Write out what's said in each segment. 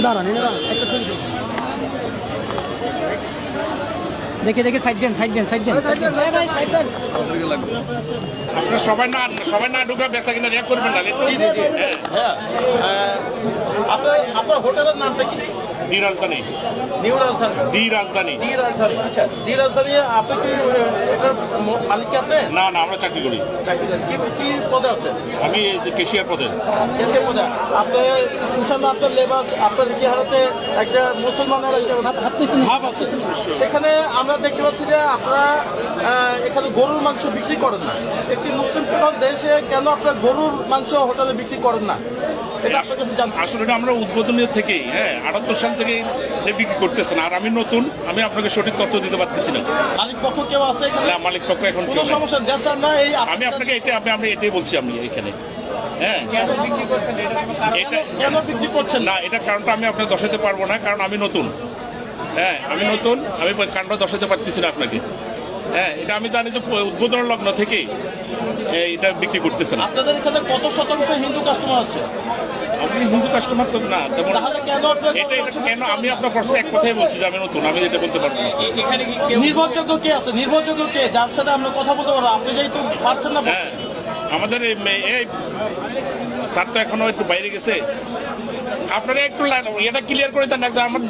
দাঁড়ান এনে দাঁড়ান একটা ছবি। দেখে দেখে সাইড দেন সাইড দেন সাইড দেন আপনারা সবাই না সবাই না ঢুকে বেচা কিনা রেক করবেন না হ্যাঁ। হ্যাঁ আপনার আপনার হোটেলের নামটা কি? দি রাজধানী নিউ রাজধানী দি রাজধানী দি রাজধানী আচ্ছা দি রাজধানী আপনি কি এটার মালিক আপনি না না আমরা চাকরি করি চাকরি দেন। কি কি পদে আছেন আমি কেশিয়ার পদে কেশিয়ার পদে আপনি ইনশাল্লাহ আপনার লেবাস আপনার চেহারাতে একটা মুসলমানের একটা ভাব আছে। সেখানে আমরা দেখতে পাচ্ছি যে আপনারা এখানে গরুর মাংস বিক্রি করেন না। একটি মুসলিম প্রধান দেশে কেন আপনারা গরুর মাংস হোটেলে বিক্রি করেন না? এটা আপনার কাছে জানতে আসলে এটা আমরা উদ্বোধনীয় থেকেই হ্যাঁ আটাত্তর সাল থেকে বিক্রি করতেছেন। আর আমি নতুন আমি আপনাকে সঠিক তথ্য দিতে পারতেছি না। মালিক পক্ষ কেউ আছে না মালিক পক্ষ এখন কোনো সমস্যা না এই আমি আপনাকে এটা আমি আমি এটাই বলছি আমি এখানে। হ্যাঁ। এটা কেন বিক্রি করছেন? না না এটা কারণটা আমি আপনাকে দশাতে পারব না কারণ আমি নতুন। হ্যাঁ আমি নতুন আমি কারণটা দশাতে পারতেছি না আপনাকে। হ্যাঁ এটা আমি জানি যে উদ্বোধন লগ্ন এই, এটা বিক্রি করতেছেন আপনাদের এখানে কত শতাংশ হিন্দু কাস্টমার আছে? আপনি হিন্দু কাস্টমার তো না তেমন এটা এটা কেন আমি আপনার প্রশ্ন এক কথাই বলছি যে আমি নতুন আমি এটা বলতে পারব না। নির্ভরযোগ্য কে আছে? নির্ভরযোগ্য কে? যার সাথে আমরা কথা বলতে পারব আপনি যেহেতু পারছেন না হ্যাঁ আমাদের এই স্যার তো এখনও একটু বাইরে গেছে। আপনারা একটু এটা ক্লিয়ার করে দেন একদম আমার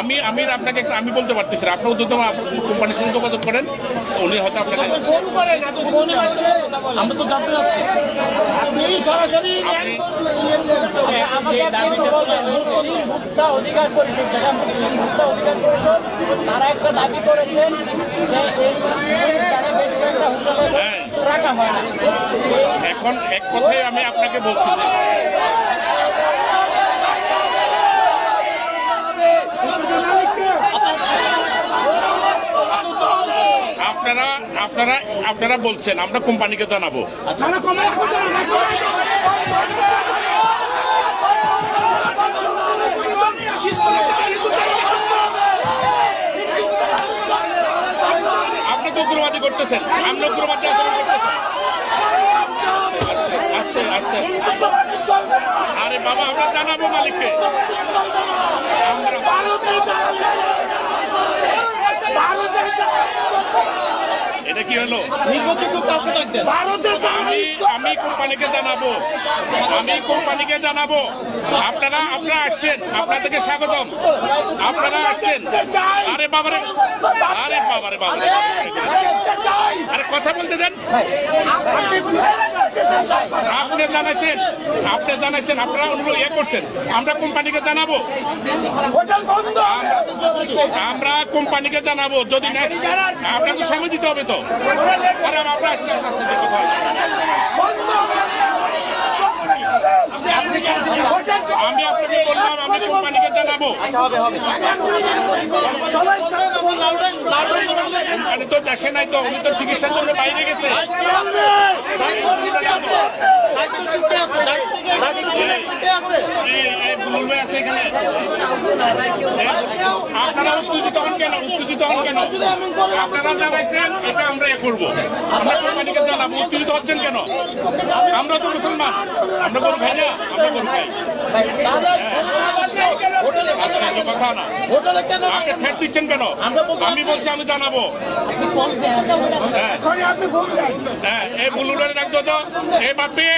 আমি আমি আপনাকে একটু- আমি বলতে পারতেছি না আপনার উদ্যোগ কোম্পানির সঙ্গে যোগাযোগ করেন উনি হয়তো আপনাকে আমরা তো জানতে চাচ্ছি আপনি মুসলিম অধিকার পরিষদ যেটা অধিকার পরিষদ তারা একটা দাবি করেছেন যে এই গুলিস্তানে বেশ কয়েকটা হোটেলে হ্যাঁ রাখা হয় না এখন এক কথাই আমি আপনাকে বলছি যে আপনারা আপনারা বলছেন আমরা কোম্পানিকে জানাব। আপনি তো উগ্রবাদী করতেছেন আপনি উগ্রবাদী আচরণ করতেছেন। আরে বাবা আমরা জানাব মালিককে। এটা কি হলো? আমি আমি কোম্পানিকে জানাব। আমি কোম্পানিকে জানাব। আপনারা আপনারা আসছেন। আপনাদেরকে স্বাগতম। আপনারা আসছেন। আরে বাবারে আরে বাবারে বাবারে আরে কথা বলতে দেন। আপনি জানাইছেন আপনি জানাইছেন, আপনারা অনুরোধ ইয়ে করছেন। আমরা কোম্পানিকে জানাব। আমরা- কোম্পানিকে জানাব, যদি নেক্সট আপনাকে সময় দিতে হবে তো। আপনার কথা। আমি আপনাকে বললাম আমি কোম্পানিকে জানাব। কোম্পানি তো দেশে নাই তো উনি তো চিকিৎসার জন্য বাইরে গেছে। আছে এখানে। আপনারা উত্তেজিত হন কেন? উত্তেজিত হন কেন? আপনারা জানাইছেন, এটা আমরা এ করব। আমরা কোম্পানিকে জানাব, উত্তেজিত হচ্ছেন কেন? আমরা তো মুসলমান, আমরা বড় ভাই না আমরা বড় ভাই। আচ্ছা কথা না। কেন আপনি থ্রেট দিচ্ছেন কেন? আমি বলছি, আমি জানাব। হ্যাঁ। হ্যাঁ এই বুলুলের রাখতো তো। এ বাপি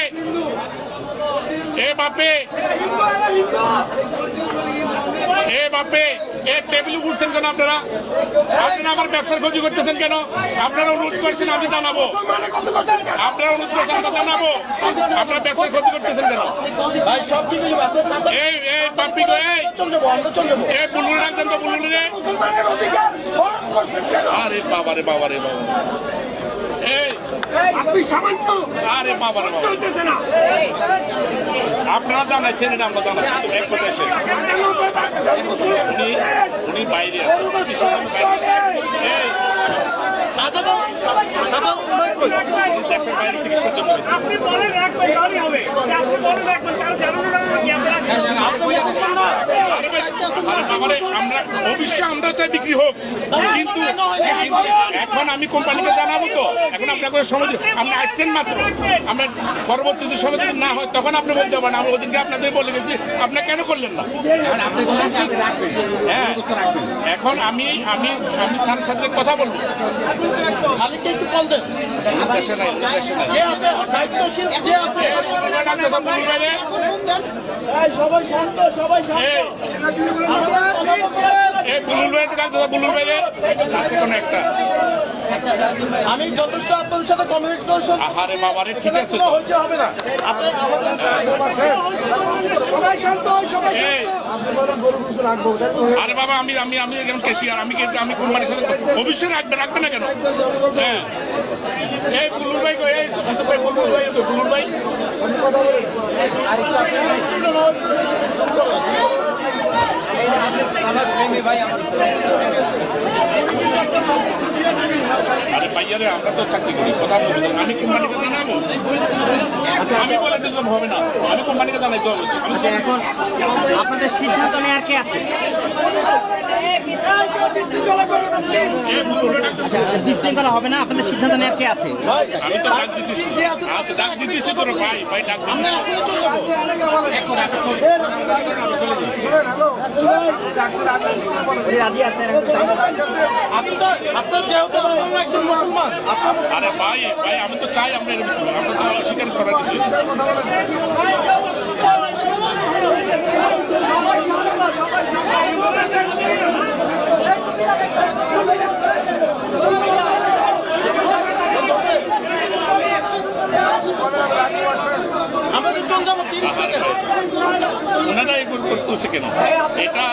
এ বাপি। এ বাপে এ টেবিল উঠছেন কেন আপনারা? আপনারা আমার ব্যবসার ক্ষতি করতেছেন কেন? আপনারা অনুরোধ করছেন আমি জানাব। আপনারা অনুরোধ করছেন আমরা জানাব। আপনারা ব্যবসার ক্ষতি করতেছেন কেন? এই এই গো এই। চলে যাব আমরা চলে যাব। এ বুলুল রাখছেন তো বুলুল রে। আরে বাবা রে বাবা রে বাবা এই। আপনি সামান্য আরে বাবা রে বাবা আপনারা জানাইছেন এটা আমরা জানাচ্ছি। এক কথা উনি উনি বাইরে? দেশের বাইরে চিকিৎসার জন্য আপনি বলে রাখবেন হবে। আপনি বলে রাখবেন আমরা অবশ্যই আমরা চাই বিক্রি হোক। কিন্তু এখন আমি কোম্পানিকে জানাব তো। এখন আপনাকে সময় দিই- আপনি আসছেন মাত্র। আমরা পরবর্তী যদি সময় যদি না হয় তখন আপনি বলতে পারেন। আমরা ওদিনকে আপনাদের বলে গেছি আপনি কেন করলেন না? হ্যাঁ। এখন আমি আমি আমি স্যারের সাথে কথা বলব। সবাই শান্ত সবাই শান্ত আমি যথেষ্ট আপনাদের সাথে কমিউনিকেশন আহারে বাবারে, ঠিক আছে তো। হচ্ছে হবে না। আপনি সবাই শান্ত সবাই আরে বাবা আমি আমি আমি একজন কেশিয়ার আমি কি- আমি কোম্পানির সাথে অবশ্যই রাখবে রাখবে না কেন? হ্যাঁ। এই বুলুর ভাই? এই বুলুর ভাই বুলুর ভাই। আরে ভাইয়ারে আমরা তো চাকরি করি কথা বলছি আমি কোম্পানিকে জানাব আমি বলে দিলাম হবে না আমি কোম্পানিকে জানাইতে হবে আচ্ছা এখন আপনাদের সিদ্ধান্ত নেওয়ার কে আছে? বিশৃঙ্খলা হবে না? আপনাদের সিদ্ধান্ত নেওয়ার কে আছে? আমি তো ডাক দিতেছি। আচ্ছা ডাক দিতেছি তোর ভাই ভাই ডাক আরে ভাই ভাই আমি তো চাই আমরা এরকম আমরা তো অস্বীকার করার কিছু নেই। আমাদের চলে যাব তিরিশ সেকেন্ড। ওনারা এগুলো করতেছে কেন? এটা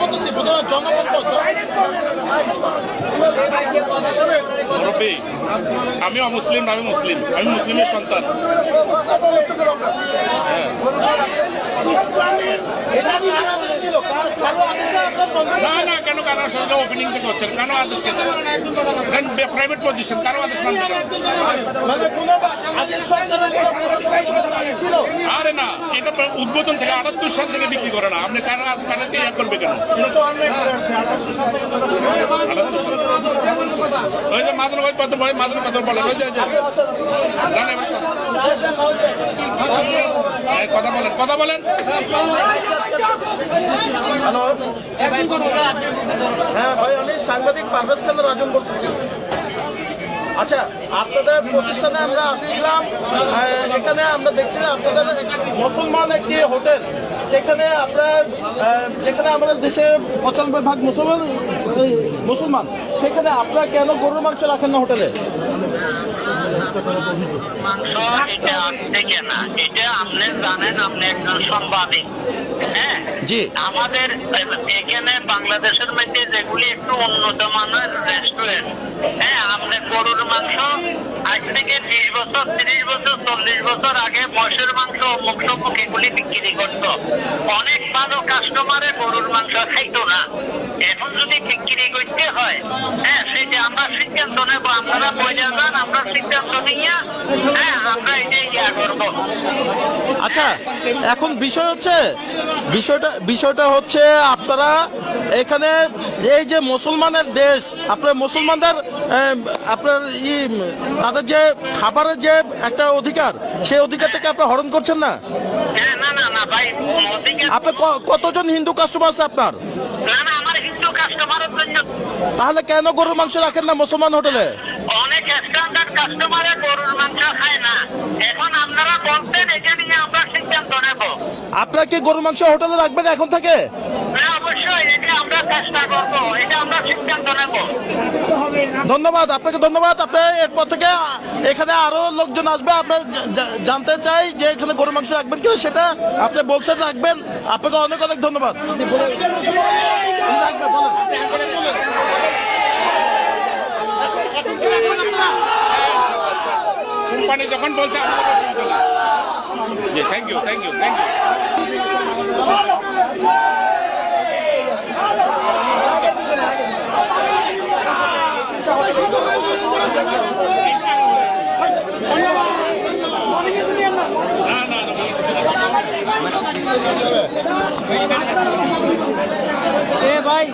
করতেছি জনগণ মুরব্বী আমি অমুসলিম আমি মুসলিম। আমি মুসলিমের সন্তান। বন্ধ না না কেন কারও সঙ্গে ওপেনিং থেকে হচ্ছেন কেন আদেশ কেন? প্রাইভেট পজিশন কারও আদেশ মানবে আরে না এটা উদ্বোধন থেকে আটাত্তর সাল থেকে বিক্রি করে না। আপনি কারা কারাকে ইয়ে করবে কেন? ওই যে মাদুর ভাই কত মাদুর কত বলেন। ওই যে কথা। বলেন কথা বলেন। হ্যাঁ ভাই, আমি সাংবাদিক পারভেজ খান রাজন বলতেছি আচ্ছা আপনাদের প্রতিষ্ঠানে আমরা আসছিলাম এখানে আমরা দেখছিলাম আপনাদের মুসলমান একটি হোটেল। সেখানে আপনার যেখানে আমাদের দেশে পঁচানব্বই ভাগ মুসলমান মুসলমান সেখানে আপনারা কেন গরুর মাংস রাখেন না হোটেলে এটা থেকে না এটা আপনি জানেন আপনি একজন সাংবাদিক হ্যাঁ জি। আমাদের এখানে বাংলাদেশের মধ্যে যেগুলি একটু উন্নত মানের রেস্টুরেন্ট হ্যাঁ আপনি গরুর মাংস আজ থেকে বিশ বছর, তিরিশ বছর, চল্লিশ বছর আগে মশের মাংস অমুক এগুলি বিক্রি করতো। অনেক ভালো কাস্টমারে গরুর মাংস খাইতো না। এখন যদি বিক্রি করতে হয় হ্যাঁ সেটা আমরা সিদ্ধান্ত নেব। আপনারা বইলে যান, আমরা সিদ্ধান্ত নিয়ে হ্যাঁ আমরা এটাই আচ্ছা এখন বিষয় হচ্ছে বিষয়টা বিষয়টা হচ্ছে আপনারা এখানে এই যে মুসলমানের দেশ আপনার মুসলমানদের আপনার ই তাদের যে খাবারের যে একটা অধিকার সেই অধিকারটাকে আপনি হরণ করছেন না? হ্যাঁ না না না ভাই আপনার কতজন হিন্দু কাস্টমার আছে আপনার? তাহলে কেন গরুর মাংস রাখেন না মুসলমান হোটেলে? কাস্টমারে গরুর মাংস খায় না। এখন আপনারা বলতেন এটা নিয়ে আমরা সিদ্ধান্ত নেব। আপনারা কি গরুর মাংস হোটেলে রাখবেন এখন থেকে? অবশ্যই এটা আমরা চেষ্টা করব। এটা আমরা সিদ্ধান্ত নেব। ধন্যবাদ আপনাকে ধন্যবাদ। আপনি এরপর থেকে এখানে আরও লোকজন আসবে। আপনার জানতে চাই যে এখানে গরু মাংস রাখবেন কিনা সেটা আপনি বলছেন রাখবেন। আপনাকে অনেক অনেক ধন্যবাদ। রাখবেন, বলেন। কোম্পানি যখন বলছে আমাদের অসুবিধা না জি thank you thank you thank you এ ভাই